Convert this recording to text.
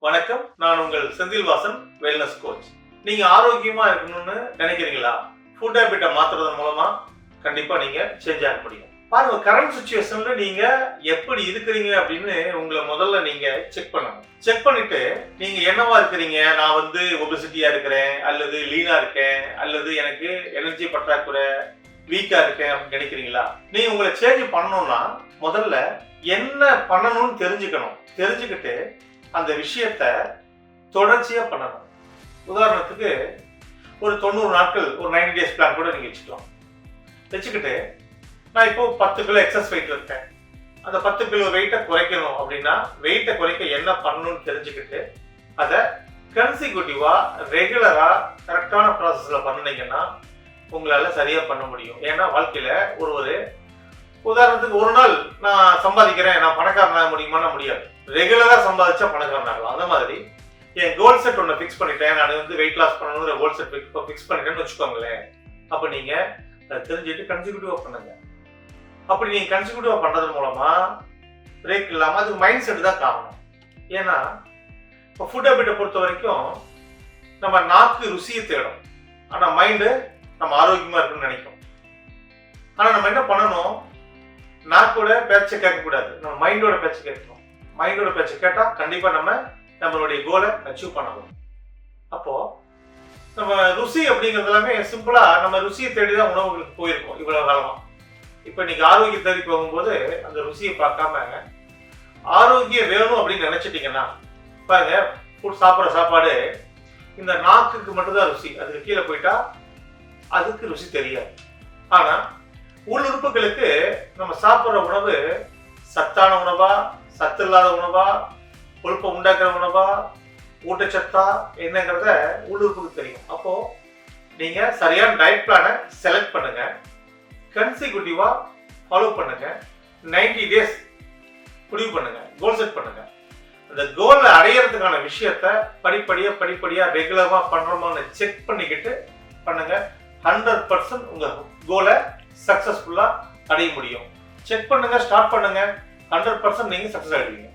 வணக்கம். நான் உங்கள் செந்தில்வாசன் வெல்னஸ் கோச் நீங்க ஆரோக்கியமா இருக்கணும்னு நினைக்கிறீங்களா? ஃபுட் ஹேபிட்டை மாத்துறதன் மூலமா கண்டிப்பா நீங்க சேஞ்ச் ஆக முடியும். பாருங்க கரண்ட் சுச்சுவேஷன்ல நீங்க எப்படி இருக்கிறீங்க அப்படின்னு உங்களை முதல்ல நீங்க செக் பண்ணணும். செக் பண்ணிட்டு நீங்க என்னவா இருக்கிறீங்க? நான் வந்து ஒபிசிட்டியா இருக்கிறேன் அல்லது லீனா இருக்கேன் அல்லது எனக்கு எனர்ஜி பற்றாக்குறை வீக்கா இருக்கேன் அப்படின்னு நினைக்கிறீங்களா? நீ உங்களை சேஞ்ச் பண்ணணும்னா முதல்ல என்ன பண்ணணும்னு தெரிஞ்சுக்கணும். தெரிஞ்சுக்கிட்டு அந்த விஷயத்த தொடர்ச்சியாக பண்ணணும். உதாரணத்துக்கு ஒரு தொண்ணூறு நாட்கள் ஒரு நைன்டி டேஸ் பிளான் கூட நீங்கள் வச்சுக்கலாம். வச்சுக்கிட்டு நான் இப்போ பத்து கிலோ எக்ஸஸ் வெயிட் இருக்கேன். அந்த பத்து கிலோ வெயிட்டை குறைக்கணும் அப்படின்னா வெயிட்டை குறைக்க என்ன பண்ணணும்னு தெரிஞ்சுக்கிட்டு அதை கன்சிக்யூட்டிவாக ரெகுலராக கரெக்டான ப்ராசஸில் பண்ணுனீங்கன்னா உங்களால் சரியாக பண்ண முடியும். ஏன்னா வாழ்க்கையில் ஒரு ஒரு உதாரணத்துக்கு ஒரு நாள் நான் சம்பாதிக்கிறேன் நான் பணக்காரனாக முடியுமானா முடியாது. ரெகுலராக சம்பாதிச்சா பணக்காரன் ஆகலாம் அந்த மாதிரி என் கோல் செட் ஒன்று ஃபிக்ஸ் பண்ணிட்டேன். நான் வந்து வெயிட் லாஸ் பண்ணணுங்கிற கோல் செட் ஃபிக்ஸ் பண்ணிட்டேன்னு வச்சுக்கோங்களேன். அப்போ நீங்கள் அதை தெரிஞ்சுட்டு கன்சிக்யூட்டிவாக பண்ணுங்க. அப்படி நீங்கள் கன்சிக்யூட்டிவாக பண்ணுறது மூலமாக பிரேக் இல்லாமல் அதுக்கு மைண்ட் செட் தான் காரணம். ஏன்னா இப்போ ஃபுட் ஹேபிட்டை பொறுத்த வரைக்கும் நம்ம நாக்கு ருசியை தேடும். ஆனால் மைண்டு நம்ம ஆரோக்கியமாக இருக்குன்னு நினைக்கும். ஆனால் நம்ம என்ன பண்ணணும்? நாக்கோட பேச்சை கேட்கக்கூடாது. நம்ம மைண்டோட பேச்சை கேட்கணும். மைண்டோட பேச்சை கேட்டால் கண்டிப்பாக நம்ம நம்மளுடைய கோலை அச்சீவ் பண்ணணும் அப்போது நம்ம ருசி அப்படிங்கிறது எல்லாமே சிம்பிளாக நம்ம ருசியை தேடி தான் உணவுகளுக்கு போயிருக்கோம் இவ்வளோ காலமாக இப்போ இன்னைக்கு ஆரோக்கியம் தேடி போகும்போது அந்த ருசியை பார்க்காம ஆரோக்கியம் வேணும் அப்படின்னு நினச்சிட்டிங்கன்னா பாருங்க ஃபுட் சாப்பிட்ற சாப்பாடு இந்த நாக்குக்கு மட்டும்தான் ருசி. அதுக்கு கீழே போயிட்டா அதுக்கு ருசி தெரியாது. ஆனால் உள்ளுறுப்புகளுக்கு நம்ம சாப்பிட்ற உணவு சத்தான உணவா சத்து இல்லாத உணவா கொழுப்பை உண்டாக்குற உணவா ஊட்டச்சத்தா என்னங்கிறத உள்ளுறுப்புக்கு தெரியும். அப்போ நீங்க சரியான டயட் பிளானை செலக்ட் பண்ணுங்க. கன்சிக்யூட்டிவா ஃபாலோ பண்ணுங்க. 90 டேஸ் முடிவு பண்ணுங்க. கோல் செட் பண்ணுங்க. அந்த கோலை அடையிறதுக்கான விஷயத்த படிப்படியா படிப்படியா ரெகுலரா பண்றோமான்னு செக் பண்ணிக்கிட்டு பண்ணுங்க. ஹண்ட்ரட் பர்சன்ட் உங்க கோலை சக்சஸ்ஃபுல்லா அடைய முடியும். செக் பண்ணுங்க ஸ்டார்ட் பண்ணுங்க. ஹண்ட்ரட் பர்சன்ட் நீங்க சக்சஸ் ஆகிடுவீங்க